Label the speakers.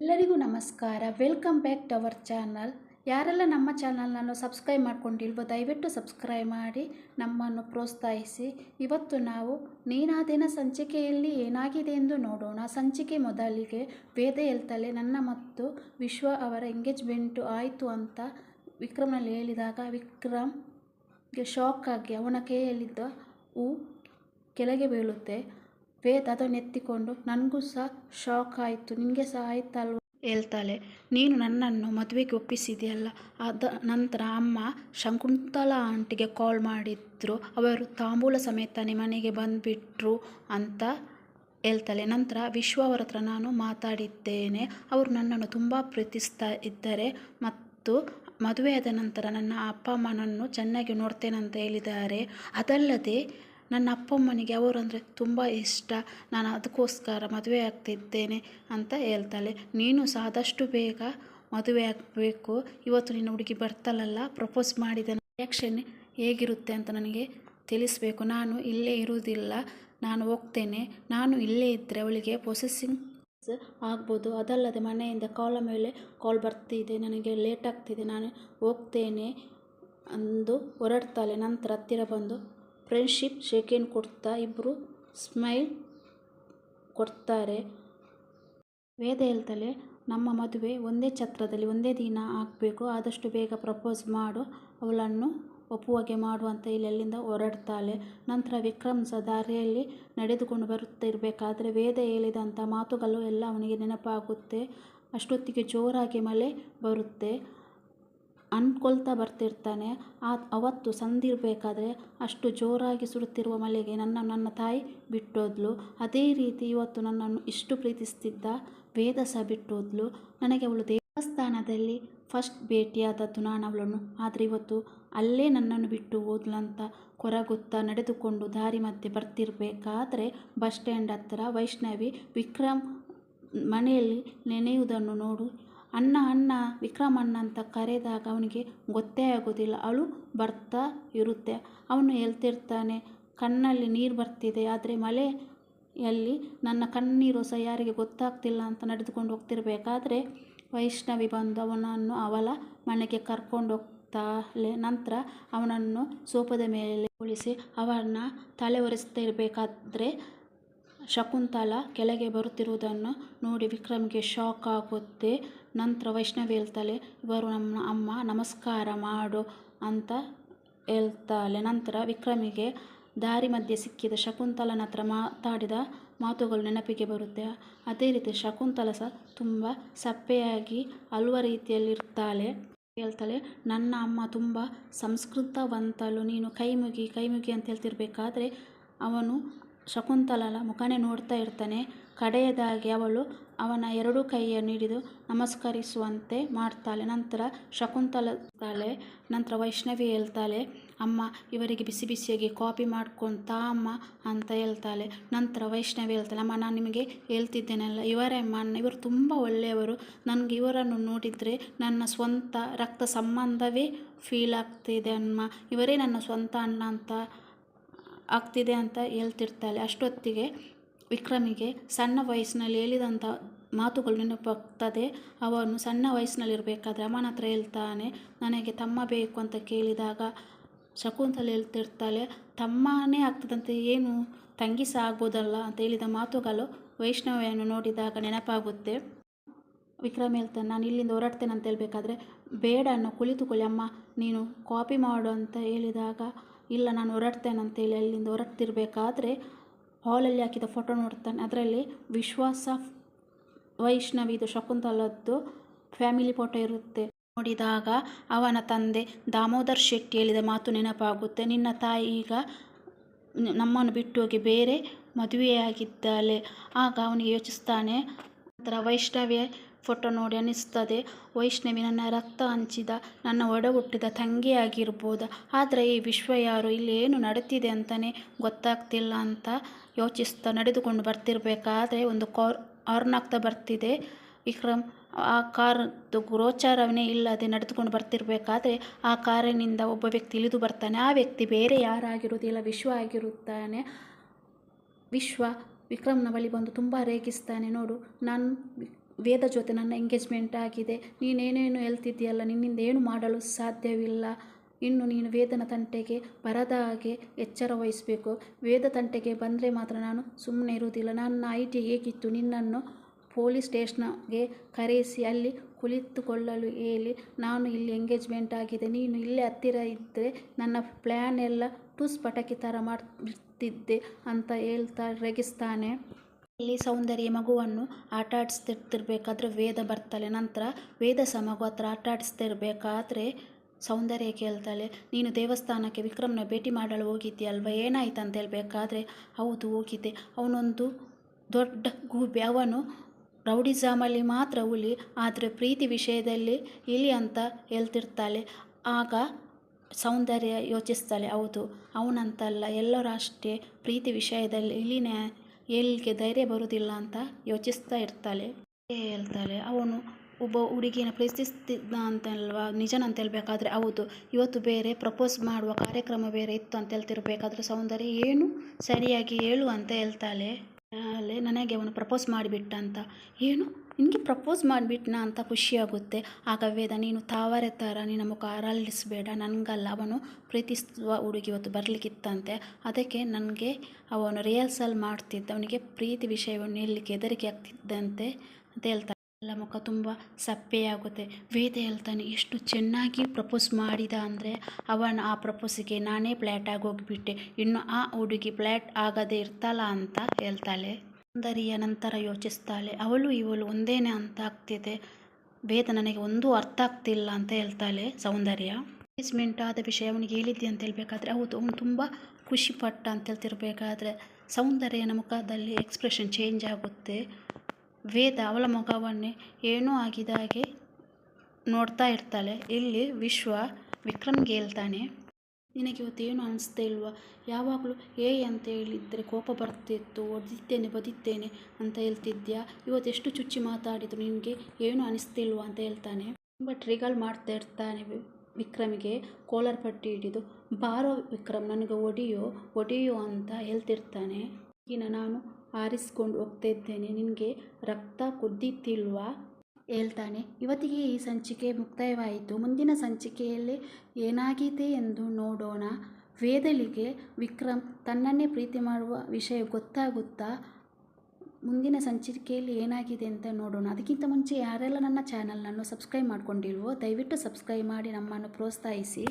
Speaker 1: ಎಲ್ಲರಿಗೂ ನಮಸ್ಕಾರ. Welcome back to our channel ಯಾರೆಲ್ಲ ನಮ್ಮ ಚಾನಲ್ನನ್ನು ಸಬ್ಸ್ಕ್ರೈಬ್ ಮಾಡ್ಕೊಂಡಿಲ್ವೋ ದಯವಿಟ್ಟು ಸಬ್ಸ್ಕ್ರೈಬ್ ಮಾಡಿ, ನಮ್ಮನ್ನು ಪ್ರೋತ್ಸಾಹಿಸಿ. ಇವತ್ತು ನಾವು ನೀನಾದಿನ ಸಂಚಿಕೆಯಲ್ಲಿ ಏನಾಗಿದೆ ಎಂದು ನೋಡೋಣ. ಸಂಚಿಕೆ ಮೊದಲಿಗೆ ವೇದ ಹೇಳ್ತಲೇ, ನನ್ನ ಮತ್ತು ವಿಶ್ವ ಅವರ ಎಂಗೇಜ್ಮೆಂಟು ಆಯಿತು ಅಂತ ವಿಕ್ರಮ್ನಲ್ಲಿ ಹೇಳಿದಾಗ, ವಿಕ್ರಮ್ಗೆ ಶಾಕ್ ಆಗಿ, ಅವನ ಕೈಯಲ್ಲಿದ್ದ ಹೂ ಕೆಳಗೆ ಬೀಳುತ್ತೆ. ವೇದ ಅದನ್ನೆತ್ತಿಕೊಂಡು ನನಗೂ ಸಹ ಶಾಕ್ ಆಯಿತು. ನಿನಗೆ ಸಹ ಆಯ್ತಲ್ವ? ಹೇಳ್ತಾಳೆ. ನೀನು ನನ್ನನ್ನು ಮದುವೆಗೆ ಒಪ್ಪಿಸಿದೆಯಲ್ಲ? ಅದ ನಂತರ ಅಮ್ಮ ಶಂಕುಂತಲಾ ಆಂಟಿಗೆ ಕಾಲ್ ಮಾಡಿದ್ರು. ಅವರು ತಾಂಬೂಲ ಸಮೇತನೇ ಮನೆಗೆ ಬಂದುಬಿಟ್ರು ಅಂತ ಹೇಳ್ತಾಳೆ. ನಂತರ ವಿಶ್ವ ಅವರ ಹತ್ರ ನಾನು ಮಾತಾಡಿದ್ದೇನೆ. ಅವರು ನನ್ನನ್ನು ತುಂಬ ಪ್ರೀತಿಸ್ತಾ ಇದ್ದಾರೆ ಮತ್ತು ಮದುವೆಯಾದ ನಂತರ ನನ್ನ ಅಪ್ಪ ಅಮ್ಮನನ್ನು ಚೆನ್ನಾಗಿ ನೋಡ್ತೇನೆ ಅಂತ ಹೇಳಿದ್ದಾರೆ. ಅದಲ್ಲದೆ ನನ್ನ ಅಪ್ಪ ಅಮ್ಮನಿಗೆ ಅವರಂದರೆ ತುಂಬ ಇಷ್ಟ. ನಾನು ಅದಕ್ಕೋಸ್ಕರ ಮದುವೆ ಆಗ್ತಿದ್ದೇನೆ ಅಂತ ಹೇಳ್ತಾಳೆ. ನೀನು ಸಹ ಆದಷ್ಟು ಬೇಗ ಮದುವೆ ಆಗಬೇಕು. ಇವತ್ತು ನಿನ್ನ ಹುಡುಗಿ ಬರ್ತಾಳಲ್ಲ ಪ್ರಪೋಸ್ ಮಾಡಿದ ರಿಯಾಕ್ಷನ್ ಹೇಗಿರುತ್ತೆ ಅಂತ ನನಗೆ ತಿಳಿಸಬೇಕು. ನಾನು ಇಲ್ಲೇ ಇರುವುದಿಲ್ಲ. ನಾನು ಹೋಗ್ತೇನೆ. ನಾನು ಇಲ್ಲೇ ಇದ್ದರೆ ಅವಳಿಗೆ ಪ್ರೊಸೆಸಿಂಗ್ ಆಗ್ಬೋದು. ಅದಲ್ಲದೆ ಮನೆಯಿಂದ ಕಾಲ ಮೇಲೆ ಕಾಲ್ ಬರ್ತಿದೆ. ನನಗೆ ಲೇಟ್ ಆಗ್ತಿದೆ. ನಾನು ಹೋಗ್ತೇನೆ ಅಂದು ಹೊರಡ್ತಾಳೆ. ನಂತರ ಹತ್ತಿರ ಬಂದು ಫ್ರೆಂಡ್ಶಿಪ್ ಶೇಕೆಂಡ್ ಕೊಡ್ತಾ ಇಬ್ಬರು ಸ್ಮೈಲ್ ಕೊಡ್ತಾರೆ. ವೇದ ಹೇಳ್ತಾಳೆ ನಮ್ಮ ಮದುವೆ ಒಂದೇ ಛತ್ರದಲ್ಲಿ ಒಂದೇ ದಿನ ಆಗಬೇಕು. ಆದಷ್ಟು ಬೇಗ ಪ್ರಪೋಸ್ ಮಾಡು. ಅವಳನ್ನು ಒಪ್ಪುವಾಗೆ ಮಾಡು ಅಂತ ಇಲ್ಲಿ ಅಲ್ಲಿಂದ ಹೊರಡ್ತಾಳೆ. ನಂತರ ವಿಕ್ರಮ್ ಸಹ ದಾರಿಯಲ್ಲಿ ನಡೆದುಕೊಂಡು ಬರುತ್ತಿರಬೇಕಾದ್ರೆ ವೇದ ಹೇಳಿದಂಥ ಮಾತುಗಳು ಎಲ್ಲ ಅವನಿಗೆ ನೆನಪಾಗುತ್ತೆ. ಅಷ್ಟೊತ್ತಿಗೆ ಜೋರಾಗಿ ಮಳೆ ಬರುತ್ತೆ. ಅನ್ಕೊಳ್ತಾ ಬರ್ತಿರ್ತಾನೆ. ಆ, ಅವತ್ತು ಸಂದಿರಬೇಕಾದ್ರೆ ಅಷ್ಟು ಜೋರಾಗಿ ಸುಡುತ್ತಿರುವ ಮಳೆಗೆ ನನ್ನ ನನ್ನ ತಾಯಿ ಬಿಟ್ಟೋದ್ಲು. ಅದೇ ರೀತಿ ಇವತ್ತು ನನ್ನನ್ನು ಇಷ್ಟು ಪ್ರೀತಿಸ್ತಿದ್ದ ವೇದ ಸಹ ಬಿಟ್ಟೋದ್ಲು. ನನಗೆ ಅವಳು ದೇವಸ್ಥಾನದಲ್ಲಿ ಫಸ್ಟ್ ಭೇಟಿಯಾದದ್ದು ನಾನು ಅವಳನ್ನು. ಆದರೆ ಇವತ್ತು ಅಲ್ಲೇ ನನ್ನನ್ನು ಬಿಟ್ಟು ಹೋದ್ಲಂತ ಕೊರಗುತ್ತಾ ನಡೆದುಕೊಂಡು ದಾರಿ ಮಧ್ಯೆ ಬರ್ತಿರ್ಬೇಕಾದ್ರೆ ಬಸ್ ಸ್ಟ್ಯಾಂಡ್ ಹತ್ತಿರ ವೈಷ್ಣವಿ ವಿಕ್ರಮ್ ಮನೆಯಲ್ಲಿ ನೆನೆಯುವುದನ್ನು ನೋಡು. ಅಣ್ಣ ಅಣ್ಣ, ವಿಕ್ರಮ್ ಅಣ್ಣ ಅಂತ ಕರೆದಾಗ ಅವನಿಗೆ ಗೊತ್ತೇ ಆಗೋದಿಲ್ಲ. ಅಳು ಬರ್ತಾ ಇರುತ್ತೆ. ಅವನು ಹೇಳ್ತಿರ್ತಾನೆ, ಕಣ್ಣಲ್ಲಿ ನೀರು ಬರ್ತಿದೆ, ಆದರೆ ಮಳೆಯಲ್ಲಿ ನನ್ನ ಕಣ್ಣೀರು ಸಹ ಯಾರಿಗೆ ಗೊತ್ತಾಗ್ತಿಲ್ಲ ಅಂತ ನಡೆದುಕೊಂಡು ಹೋಗ್ತಿರ್ಬೇಕಾದ್ರೆ ವೈಷ್ಣವಿ ಬಂದು ಅವನನ್ನು ಅವಳ ಮನೆಗೆ ಕರ್ಕೊಂಡು ಹೋಗ್ತಾಳೆ. ನಂತರ ಅವನನ್ನು ಸೋಪದ ಮೇಲೆ ಉಳಿಸಿ ಅವನ ತಲೆ ಒರೆಸ್ತಾ ಇರಬೇಕಾದ್ರೆ ಶಕುಂತಲ ಕೆಳಗೆ ಬರುತ್ತಿರುವುದನ್ನು ನೋಡಿ ವಿಕ್ರಮ್ಗೆ ಶಾಕ್ ಆಗುತ್ತೆ. ನಂತರ ವೈಷ್ಣವಿ ಹೇಳ್ತಾಳೆ, ಇವರು ನಮ್ಮ ಅಮ್ಮ, ನಮಸ್ಕಾರ ಮಾಡು ಅಂತ ಹೇಳ್ತಾಳೆ. ನಂತರ ವಿಕ್ರಮಿಗೆ ದಾರಿ ಮಧ್ಯೆ ಸಿಕ್ಕಿದ ಶಕುಂತಲನ ಹತ್ರ ಮಾತಾಡಿದ ಮಾತುಗಳು ನೆನಪಿಗೆ ಬರುತ್ತೆ. ಅದೇ ರೀತಿ ಶಕುಂತಲ ಸಹ ತುಂಬ ಸಪ್ಪೆಯಾಗಿ ಅಲ್ವ ರೀತಿಯಲ್ಲಿರ್ತಾಳೆ. ಹೇಳ್ತಾಳೆ, ನನ್ನ ಅಮ್ಮ ತುಂಬ ಸಂಸ್ಕೃತವಂತಲು ನೀನು ಕೈ ಮುಗಿ ಕೈ ಮುಗಿ ಅಂತ ಹೇಳ್ತಿರ್ಬೇಕಾದ್ರೆ ಅವನು ಶಕುಂತಲಳ ಮುಖನೆ ನೋಡ್ತಾ ಇರ್ತಾನೆ. ಕಡೆಯದಾಗಿ ಅವಳು ಅವನ ಎರಡೂ ಕೈಯನ್ನು ಹಿಡಿದು ನಮಸ್ಕರಿಸುವಂತೆ ಮಾಡ್ತಾಳೆ. ನಂತರ ಶಕುಂತಲತಾಳೆ ನಂತರ ವೈಷ್ಣವಿ ಹೇಳ್ತಾಳೆ, ಅಮ್ಮ, ಇವರಿಗೆ ಬಿಸಿ ಬಿಸಿಯಾಗಿ ಕಾಪಿ ಮಾಡ್ಕೊತಾ ಅಮ್ಮ ಅಂತ ಹೇಳ್ತಾಳೆ. ನಂತರ ವೈಷ್ಣವಿ ಹೇಳ್ತಾಳೆ, ಅಮ್ಮ, ನಾನು ನಿಮಗೆ ಹೇಳ್ತಿದ್ದೇನಲ್ಲ, ಇವರೇ ಅಮ್ಮ, ಇವರು ತುಂಬ ಒಳ್ಳೆಯವರು. ನನಗೆ ಇವರನ್ನು ನೋಡಿದರೆ ನನ್ನ ಸ್ವಂತ ರಕ್ತ ಸಂಬಂಧವೇ ಫೀಲ್ ಆಗ್ತಿದೆ ಅಮ್ಮ. ಇವರೇ ನನ್ನ ಸ್ವಂತ ಅಣ್ಣ ಅಂತ ಆಗ್ತಿದೆ ಅಂತ ಹೇಳ್ತಿರ್ತಾಳೆ. ಅಷ್ಟೊತ್ತಿಗೆ ವಿಕ್ರಮಿಗೆ ಸಣ್ಣ ವಯಸ್ಸಿನಲ್ಲಿ ಹೇಳಿದಂಥ ಮಾತುಗಳು ನೆನಪಾಗ್ತದೆ. ಅವನು ಸಣ್ಣ ವಯಸ್ಸಿನಲ್ಲಿರಬೇಕಾದ್ರೆ ಅಮ್ಮನ ಹತ್ರ ಹೇಳ್ತಾನೆ, ನನಗೆ ತಮ್ಮ ಬೇಕು ಅಂತ ಕೇಳಿದಾಗ ಶಕುಂತಲೆ ಹೇಳ್ತಿರ್ತಾಳೆ, ತಮ್ಮನೇ ಆಗ್ತದಂತೆ, ಏನು ತಂಗಿ ಸಹ ಆಗ್ಬೋದಲ್ಲ? ಅಂತ ಹೇಳಿದ ಮಾತುಗಳು ವೈಷ್ಣವಿಯನ್ನು ನೋಡಿದಾಗ ನೆನಪಾಗುತ್ತೆ. ವಿಕ್ರಮ್ ಹೇಳ್ತಾನೆ, ನಾನು ಇಲ್ಲಿಂದ ಹೊರಡ್ತೇನೆ ಅಂತ ಹೇಳಬೇಕಾದ್ರೆ ಬೇಡ ಅನ್ನೋ ಕುಳಿತುಕೊಳ್ಳಿ ಅಮ್ಮ, ನೀನು ಕಾಪಿ ಮಾಡು ಅಂತ ಹೇಳಿದಾಗ ಇಲ್ಲ, ನಾನು ಹೊರಡ್ತೇನೆ ಅಂತೇಳಿ ಅಲ್ಲಿಂದ ಹೊರಡ್ತಿರ್ಬೇಕಾದ್ರೆ ಹಾಲಲ್ಲಿ ಹಾಕಿದ ಫೋಟೋ ನೋಡ್ತಾನೆ. ಅದರಲ್ಲಿ ವಿಶ್ವಾಸ ವೈಷ್ಣವಿದು ಶಕುಂತಲದ್ದು ಫ್ಯಾಮಿಲಿ ಫೋಟೋ ಇರುತ್ತೆ. ನೋಡಿದಾಗ ಅವನ ತಂದೆ, ದಾಮೋದರ್ ಶೆಟ್ಟಿ ಹೇಳಿದ ಮಾತು ನೆನಪಾಗುತ್ತೆ. ನಿನ್ನ ತಾಯಿ ಈಗ ನಮ್ಮನ್ನು ಬಿಟ್ಟು ಹೋಗಿ ಬೇರೆ ಮದುವೆಯಾಗಿದ್ದಾಳೆ. ಆಗ ಅವನಿಗೆ ಯೋಚಿಸ್ತಾನೆ, ನಂತರ ವೈಷ್ಣವಿಯ ಫೋಟೋ ನೋಡಿ ಅನಿಸ್ತದೆ. ವೈಷ್ಣವಿ ನನ್ನ ರಕ್ತ ಹಂಚಿದ, ನನ್ನ ಒಡ ಹುಟ್ಟಿದ ತಂಗಿ ಆಗಿರ್ಬೋದು ಆದರೆ ಈ ವಿಶ್ವ ಯಾರು, ಇಲ್ಲಿ ಏನು ನಡೀತಿದೆ ಅಂತಲೇ ಗೊತ್ತಾಗ್ತಿಲ್ಲ ಅಂತ ಯೋಚಿಸ್ತಾ ನಡೆದುಕೊಂಡು ಬರ್ತಿರಬೇಕಾದ್ರೆ ಒಂದು ಕಾರ್ ಹಾರ್ನ್ ಆಗ್ತಾ ಬರ್ತಿದೆ. ವಿಕ್ರಮ್, ಆ ಕಾರ್ದು ಗೋಚಾರವೇ ಇಲ್ಲದೆ ನಡೆದುಕೊಂಡು ಬರ್ತಿರ್ಬೇಕಾದ್ರೆ ಆ ಕಾರಿನಿಂದ ಒಬ್ಬ ವ್ಯಕ್ತಿ ಇಳಿದು ಬರ್ತಾನೆ. ಆ ವ್ಯಕ್ತಿ ಬೇರೆ ಯಾರಾಗಿರುವುದಿಲ್ಲ, ವಿಶ್ವ ಆಗಿರುತ್ತಾನೆ. ವಿಶ್ವ ವಿಕ್ರಮ್ನ ಬಳಿ ಬಂದು ತುಂಬ ರೇಗಿಸ್ತಾನೆ. ನೋಡು, ನಾನು ವೇದ ಜೊತೆ ನನ್ನ ಎಂಗೇಜ್ಮೆಂಟ್ ಆಗಿದೆ. ನೀನೇನೇನು ಹೇಳ್ತಿದ್ದೀಯಲ್ಲ? ನಿನ್ನಿಂದ ಏನು ಮಾಡಲು ಸಾಧ್ಯವಿಲ್ಲ? ಇನ್ನು ನೀನು ವೇದನ ತಂಟೆಗೆ ಬರದ ಹಾಗೆ ಎಚ್ಚರ ವಹಿಸಬೇಕು. ವೇದ ತಂಟೆಗೆ ಬಂದರೆ ಮಾತ್ರ ನಾನು ಸುಮ್ಮನೆ ಇರುವುದಿಲ್ಲ. ನನ್ನ ಐಟಿ ಹೇಗಿತ್ತು? ನಿನ್ನನ್ನು ಪೊಲೀಸ್ ಸ್ಟೇಷನ್ಗೆ ಕರೆಸಿ ಅಲ್ಲಿ ಕುಳಿತುಕೊಳ್ಳಲು ಹೇಳಿ. ನಾನು ಇಲ್ಲಿ ಎಂಗೇಜ್ಮೆಂಟ್ ಆಗಿದೆ. ನೀನು ಇಲ್ಲೇ ಹತ್ತಿರ ಇದ್ದರೆ ನನ್ನ ಪ್ಲ್ಯಾನ್ ಎಲ್ಲ ಟೂಸ್ ಪಟಾಕಿ ಥರ ಮಾಡ್ತಿದ್ದೆ ಅಂತ ಹೇಳ್ತಾ, ರೇಗಿಸ್ತಾನೆ. ಇಲ್ಲಿ ಸೌಂದರ್ಯ ಮಗುವನ್ನು ಆಟ ವೇದ ಬರ್ತಾಳೆ. ನಂತರ ವೇದ ಸಹ ಮಗು ಹತ್ರ ಆಟ ಆಡಿಸ್ತಿರ್ಬೇಕಾದ್ರೆ ಸೌಂದರ್ಯ ಕೇಳ್ತಾಳೆ. ನೀನು ದೇವಸ್ಥಾನಕ್ಕೆ ವಿಕ್ರಮ್ನ ಭೇಟಿ ಮಾಡಲು ಹೋಗಿದ್ದೀಯಲ್ವ? ಏನಾಯ್ತು ಅಂತ ಹೇಳ್ಬೇಕಾದ್ರೆ, ಹೌದು, ಹೋಗಿದ್ದೆ. ಅವನೊಂದು ದೊಡ್ಡ ಗೂಬೆ. ಅವನು ರೌಡಿಸಮಲ್ಲಿ ಮಾತ್ರ ಹುಲಿ ಆದರೆ ಪ್ರೀತಿ ವಿಷಯದಲ್ಲಿ ಇಲಿ ಅಂತ ಹೇಳ್ತಿರ್ತಾಳೆ. ಆಗ ಸೌಂದರ್ಯ ಯೋಚಿಸ್ತಾಳೆ. ಹೌದು, ಅವನಂತಲ್ಲ, ಎಲ್ಲರೂ ಅಷ್ಟೇ. ಪ್ರೀತಿ ವಿಷಯದಲ್ಲಿ ಇಲಿನೇ ಏಳ್ಗೆ ಧೈರ್ಯ ಬರುವುದಿಲ್ಲ ಅಂತ ಯೋಚಿಸ್ತಾ ಇರ್ತಾಳೆ. ಹೇಳ್ತಾಳೆ, ಅವನು ಒಬ್ಬ ಹುಡುಗಿನ ಪ್ರೀತಿಸ್ತಿದ್ದ ಅಂತಲ್ವಾ ನಿಜನಂತ ಹೇಳಬೇಕಾದ್ರೆ ಹೌದು. ಇವತ್ತು ಬೇರೆ ಪ್ರಪೋಸ್ ಮಾಡುವ ಕಾರ್ಯಕ್ರಮ ಬೇರೆ ಇತ್ತು ಅಂತ ಹೇಳ್ತಿರ್ಬೇಕಾದ್ರೆ ಸೌಂದರ್ಯ ಏನು? ಸರಿಯಾಗಿ ಹೇಳು ಅಂತ ಹೇಳ್ತಾಳೆ. ಅಲ್ಲೇ ನನಗೆ ಅವನು ಪ್ರಪೋಸ್ ಮಾಡಿಬಿಟ್ಟ ಅಂತ. ಏನು? ನಿನಗೆ ಪ್ರಪೋಸ್ ಮಾಡಿಬಿಟ್ನ ಅಂತ ಖುಷಿಯಾಗುತ್ತೆ ಆಗ ವೇದ, ನೀನು ತಾವರೆ ಥರ ನಿನ್ನ ಮುಖ ಅರಳಿಸಬೇಡ. ನನಗಲ್ಲ, ಅವನು ಪ್ರೀತಿಸುವ ಹುಡುಗಿ ಇವತ್ತು ಬರಲಿಕ್ಕಿತ್ತಂತೆ. ಅದಕ್ಕೆ ನನಗೆ ಅವನು ರಿಹರ್ಸಲ್ ಮಾಡ್ತಿದ್ದ. ಅವನಿಗೆ ಪ್ರೀತಿ ವಿಷಯವನ್ನು ಹೇಳಲಿಕ್ಕೆ ಹೆದರಿಕೆ ಆಗ್ತಿದ್ದಂತೆ ಅಂತ ಹೇಳ್ತಾರೆ ಎಲ್ಲ ಮುಖ ತುಂಬ ಸಪ್ಪೆಯಾಗುತ್ತೆ ವೇದ ಹೇಳ್ತಾನೆ, ಎಷ್ಟು ಚೆನ್ನಾಗಿ ಪ್ರಪೋಸ್ ಮಾಡಿದ ಅಂದರೆ ಅವನ ಆ ಪ್ರಪೋಸಿಗೆ ನಾನೇ ಪ್ಲ್ಯಾಟ್ ಆಗಿ ಹೋಗಿಬಿಟ್ಟೆ. ಇನ್ನು ಆ ಹುಡುಗಿ ಪ್ಲ್ಯಾಟ್ ಆಗದೆ ಇರ್ತಲ್ಲ ಅಂತ? ಹೇಳ್ತಾಳೆ. ಸುಂದರಿಯ ನಂತರ ಯೋಚಿಸ್ತಾಳೆ, ಅವಳು ಇವಳು ಒಂದೇನೆ ಅಂತ ಆಗ್ತಿದೆ. ವೇದ ನನಗೆ ಒಂದೂ ಅರ್ಥ ಆಗ್ತಿಲ್ಲ ಅಂತ ಹೇಳ್ತಾಳೆ ಸೌಂದರ್ಯ. ಎಂಗೇಜ್ಮೆಂಟ್ ಆದ ವಿಷಯ ಅವನಿಗೆ ಹೇಳಿದ್ದೆ ಅಂತ ಹೇಳಬೇಕಾದ್ರೆ, ಹೌದು, ಅವನು ತುಂಬ ಖುಷಿಪಟ್ಟ ಅಂತ ಹೇಳ್ತಿರ್ಬೇಕಾದ್ರೆ ಸೌಂದರ್ಯನ ಮುಖದಲ್ಲಿ ಎಕ್ಸ್ಪ್ರೆಷನ್ ಚೇಂಜ್ ಆಗುತ್ತೆ. ವೇದ ಅವಳ ಮುಖವನ್ನೇ ಏನೂ ಆಗಿದ ಹಾಗೆ ನೋಡ್ತಾ ಇರ್ತಾಳೆ. ಇಲ್ಲಿ ವಿಶ್ವ ವಿಕ್ರಮ್ಗೆ ಹೇಳ್ತಾನೆ ನಿನಗೆ ಇವತ್ತೇನು ಅನಿಸ್ತಾ ಇಲ್ವಾ? ಯಾವಾಗಲೂ, ಏ ಅಂತ ಹೇಳಿದರೆ ಕೋಪ ಬರ್ತಿತ್ತು. ಒದಿತ್ತೇನೆ ಬದಿದ್ದೇನೆ ಅಂತ ಹೇಳ್ತಿದ್ಯಾ? ಇವತ್ತು ಎಷ್ಟು ಚುಚ್ಚಿ ಮಾತಾಡಿದ್ರು? ನಿನಗೆ ಏನು ಅನಿಸ್ತಿಲ್ವಾ ಅಂತ ಹೇಳ್ತಾನೆ. ತುಂಬ ಟ್ರಿಗಲ್ ಮಾಡ್ತಾ ಇರ್ತಾನೆ ವಿಕ್ರಮಿಗೆ. ಕೋಲರ್ ಪಟ್ಟಿ ಹಿಡಿದು, ಬಾರೋ ವಿಕ್ರಮ್, ನನಗೆ ಒಡಿಯೋ ಒಡಿಯೋ ಅಂತ ಹೇಳ್ತಿರ್ತಾನೆ. ಈಗಿನ ನಾನು ಆರಿಸ್ಕೊಂಡು ಹೋಗ್ತಾ ಇದ್ದೇನೆ. ನಿನಗೆ ರಕ್ತ ಕುದ್ದಿತ್ತಿಲ್ವಾ ಹೇಳ್ತಾನೆ, ಇವತ್ತಿಗೆ ಈ ಸಂಚಿಕೆ ಮುಕ್ತಾಯವಾಯಿತು. ಮುಂದಿನ ಸಂಚಿಕೆಯಲ್ಲಿ ಏನಾಗಿದೆ ಎಂದು ನೋಡೋಣ. ವೇದಲಿಗೆ ವಿಕ್ರಮ್ ತನ್ನನ್ನೇ ಪ್ರೀತಿ ಮಾಡುವ ವಿಷಯ ಗೊತ್ತಾಗುತ್ತಾ, ಮುಂದಿನ ಸಂಚಿಕೆಯಲ್ಲಿ ಏನಾಗಿದೆ ಅಂತ ನೋಡೋಣ. ಅದಕ್ಕಿಂತ ಮುಂಚೆ ಯಾರೆಲ್ಲ ನನ್ನ ಚಾನಲನ್ನು ಸಬ್ಸ್ಕ್ರೈಬ್ ಮಾಡ್ಕೊಂಡಿಲ್ವೋ, ದಯವಿಟ್ಟು ಸಬ್ಸ್ಕ್ರೈಬ್ ಮಾಡಿ ನಮ್ಮನ್ನು ಪ್ರೋತ್ಸಾಹಿಸಿ.